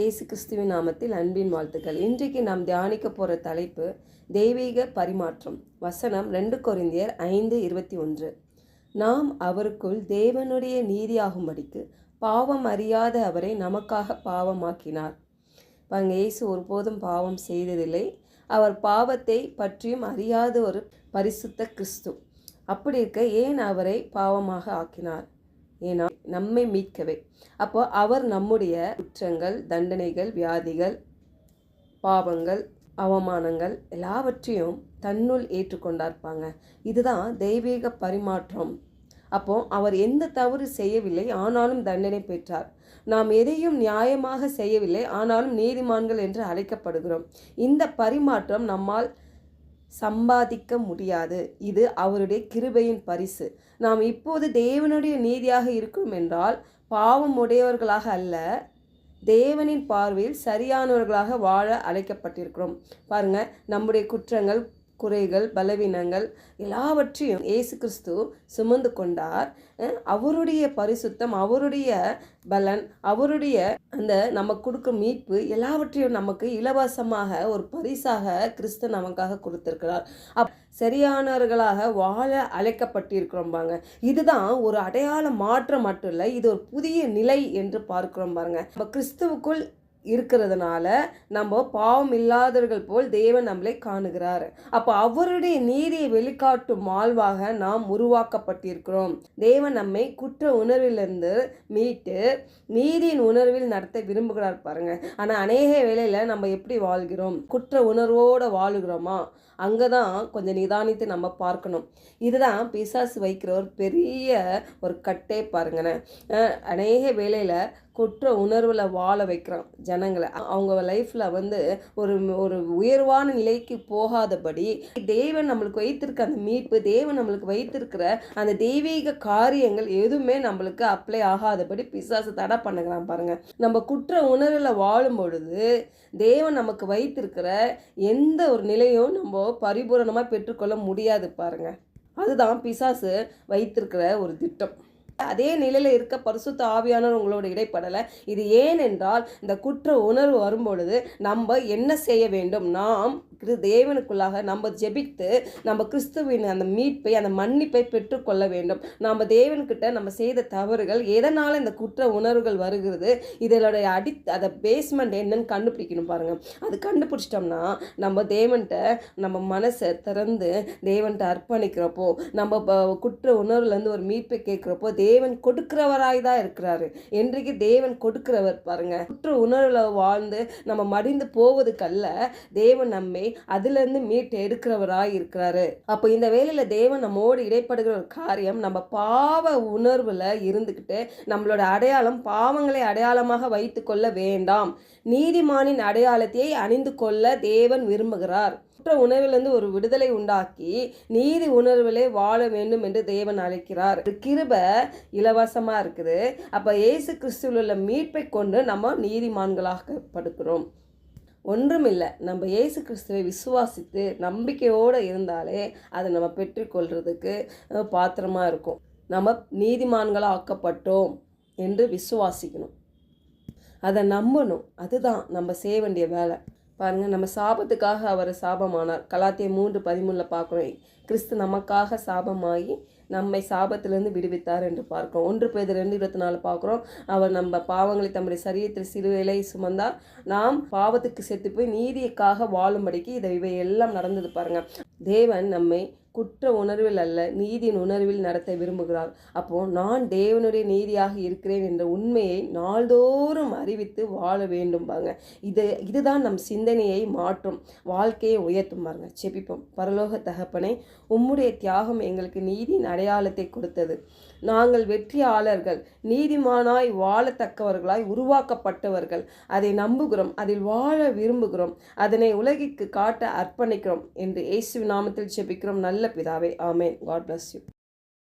இயேசு கிறிஸ்துவின் நாமத்தில் அன்பின் வாழ்த்துக்கள். இன்றைக்கு நாம் தியானிக்க போகிற தலைப்பு தெய்வீக பரிமாற்றம். வசனம் ரெண்டு கொரிந்தியர் ஐந்து இருபத்தி ஒன்று. நாம் அவருக்குள் தேவனுடைய நீதியாகும்படிக்கு பாவம் அறியாத அவரை நமக்காக பாவமாக்கினார். பாருங்க இயேசு ஒருபோதும் பாவம் செய்ததில்லை. அவர் பாவத்தை பற்றியும் அறியாத ஒரு பரிசுத்த கிறிஸ்து. அப்படி இருக்க ஏன் அவரை பாவமாக ஆக்கினார்? ஏன்னா நம்மை மீட்கவே. அப்போ அவர் நம்முடைய குற்றங்கள் தண்டனைகள் வியாதிகள் பாவங்கள் அவமானங்கள் எல்லாவற்றையும் தன்னுள் ஏற்றுக்கொண்டார்ப்பாங்க. இதுதான் தெய்வீக பரிமாற்றம். அப்போ அவர் எந்த தவறு செய்யவில்லை ஆனாலும் தண்டனை பெற்றார். நாம் எதையும் நியாயமாக செய்யவில்லை ஆனாலும் நீதிமான்கள் என்று அழைக்கப்படுகிறோம். இந்த பரிமாற்றம் நம்மால் சம்பாதிக்க முடியாது. இது அவருடைய கிருபையின் பரிசு. நாம் இப்போது தேவனுடைய நீதியாக இருக்கும் என்றால் பாவம் உடையவர்களாக அல்ல தேவனின் பார்வையில் சரியானவர்களாக வாழ அழைக்கப்பட்டிருக்கிறோம். பாருங்கள் நம்முடைய குற்றங்கள் குறைகள் பலவீனங்கள் எல்லாவற்றையும் இயேசு கிறிஸ்து சுமந்து கொண்டார். அவருடைய பரிசுத்தம் அவருடைய பலன் அவருடைய அந்த நமக்கு கொடுக்கும் மீட்பு எல்லாவற்றையும் நமக்கு இலவசமாக ஒரு பரிசாக கிறிஸ்து நமக்காக கொடுத்திருக்கிறார். அப் சரியானவர்களாக வாழ அழைக்கப்பட்டிருக்கிறோம் பாருங்க. இதுதான் ஒரு அடையாள மாற்றம் மட்டும் இல்லை இது ஒரு புதிய நிலை என்று பார்க்கிறோம் பாருங்க. நம்ம கிறிஸ்துவுக்குள் இருக்கிறதுனால நம்ம பாவம் இல்லாதவர்கள் போல் தேவன் நம்மளை காணுகிறார். அப்போ அவருடைய நீதியை வெளிக்காட்டும் வாழ்வாக நாம் உருவாக்கப்பட்டிருக்கிறோம். தேவன் நம்மை குற்ற உணர்விலிருந்து மீட்டு நீதியின் உணர்வில் நடத்த விரும்புகிறார் பாருங்க. ஆனால் அநேக வேலையில் நம்ம எப்படி வாழ்கிறோம்? குற்ற உணர்வோடு வாழுகிறோமா? அங்கே தான் கொஞ்சம் நிதானித்து நம்ம பார்க்கணும். இதுதான் பிசாசு வைக்கிற ஒரு பெரிய ஒரு கட்டே பாருங்கண்ணே அநேக வேலையில் குற்ற உணர்வில் வாழ வைக்கிறான் ஜனங்களை. அவங்க லைஃப்பில் வந்து ஒரு ஒரு உயர்வான நிலைக்கு போகாதபடி தேவன் நம்மளுக்கு வைத்திருக்க அந்த மீட்பு தேவன் நம்மளுக்கு வைத்திருக்கிற அந்த தெய்வீக காரியங்கள் எதுவுமே நம்மளுக்கு அப்ளை ஆகாதபடி பிசாசு தடை பண்ணுகிறான் பாருங்கள் நம்ம குற்ற உணர்வில் வாழும் பொழுது தேவன் நமக்கு வைத்திருக்கிற எந்த ஒரு நிலையும் நம்ம பரிபூரணமாக பெற்றுக்கொள்ள முடியாது பாருங்க. அதுதான் பிசாசு வைத்திருக்கிற ஒரு திட்டம். அதே நிலையில் இருக்க பரிசுத்த ஆவியானவர் உங்களோட இடைப்படலை. இது ஏனென்றால் இந்த குற்ற உணர்வு வரும்பொழுது நம்ம என்ன செய்ய வேண்டும்? நாம் தேவனுக்குள்ளாக நம்ம ஜெபித்து நம்ம கிறிஸ்துவின் அந்த மீட்பை அந்த மன்னிப்பை பெற்றுக்கொள்ள வேண்டும். நம்ம தேவன்கிட்ட நம்ம செய்த தவறுகள் எதனால் இந்த குற்ற உணர்வுகள் வருகிறது இதனுடைய அடி அதை பேஸ்மெண்ட் என்னன்னு கண்டுபிடிக்கணும் பாருங்கள் அது கண்டுபிடிச்சிட்டோம்னா நம்ம தேவன்கிட்ட நம்ம மனசை திறந்து தேவன்கிட்ட அர்ப்பணிக்கிறப்போ நம்ம குற்ற உணர்வுலேருந்து ஒரு மீட்பை கேட்குறப்போ தேவன் கொடுக்கிறவராய் தான் இருக்கிறாரு. என்றைக்கு தேவன் கொடுக்கிறவர் பாருங்க. குற்ற உணர்வில் வாழ்ந்து நம்ம மடிந்து போவதுக்கல்ல தேவன் நம்மை அதுலேருந்து மீட்டு எடுக்கிறவராய் இருக்கிறாரு. அப்போ இந்த வேலையில் தேவன் நம்மோடு இடைப்படுகிற ஒரு காரியம் நம்ம பாவ உணர்வில் இருந்துக்கிட்டு நம்மளோட அடையாளம் பாவங்களை அடையாளமாக வைத்து கொள்ள வேண்டாம். நீதிமானின் அடையாளத்தை அணிந்து கொள்ள தேவன் விரும்புகிறார். குற்ற உணர்விலிருந்து ஒரு விடுதலை உண்டாக்கி நீதி உணர்விலே வாழ வேண்டும் என்று தேவன் அழைக்கிறார். கிருப இலவசமாக இருக்குது. அப்போ இயேசு கிறிஸ்துவில் உள்ள மீட்பை கொண்டு நம்ம நீதிமான்களாகப்படுகிறோம் ஒன்றுமில்லை நம்ம இயேசு கிறிஸ்துவை விசுவாசித்து நம்பிக்கையோடு இருந்தாலே அதை நம்ம பெற்றுக்கொள்கிறதுக்கு பாத்திரமாக இருக்கும். நம்ம நீதிமான்களாக ஆக்கப்பட்டோம் என்று விசுவாசிக்கணும். அதை நம்பணும். அதுதான் நம்ம செய்ய வேண்டிய வேலை. பாருங்கள் நம்ம சாபத்துக்காக அவர் சாபமானார். கலாத்திய மூன்று பதிமூணில் பார்க்குறோம் கிறிஸ்து நமக்காக சாபமாகி நம்மை சாபத்திலிருந்து விடுவித்தார் என்று பார்க்கிறோம். ஒன்று பேர் ரெண்டு இருபத்தி நாலு பார்க்குறோம். அவர் நம்ம பாவங்களை தம்முடைய சரீரத்தில் சிறுவேலை சுமந்தார். நாம் பாவத்துக்கு செத்து போய் நீதிக்காக வாழும்படிக்கு இதை இவை எல்லாம் நடந்தது பாருங்கள் தேவன் நம்மை குற்ற உணர்வில் அல்ல நீதியின் உணர்வில் நடத்த விரும்புகிறார். அப்போ நான் தேவனுடைய நீதியாக இருக்கிறேன் என்ற உண்மையை நாள்தோறும் அறிவித்து வாழ வேண்டும் பாருங்க. இது இதுதான் நம் சிந்தனையை மாற்றும். வாழ்க்கையை உயர்த்தும் பாருங்க. செபிப்போம் பரலோக தகப்பனை உம்முடைய தியாகம் எங்களுக்கு நீதியின் அடையாளத்தை கொடுத்தது. நாங்கள் வெற்றியாளர்கள் நீதிமானாய் வாழத்தக்கவர்களாய் உருவாக்கப்பட்டவர்கள். அதை நம்புகிறோம். அதில் வாழ விரும்புகிறோம். அதனை உலகிற்கு காட்ட அர்ப்பணிக்கிறோம். என்று இயேசு நாமத்தில் செபிக்கிறோம் நல்ல பிதாவே. ஆமேன். God bless you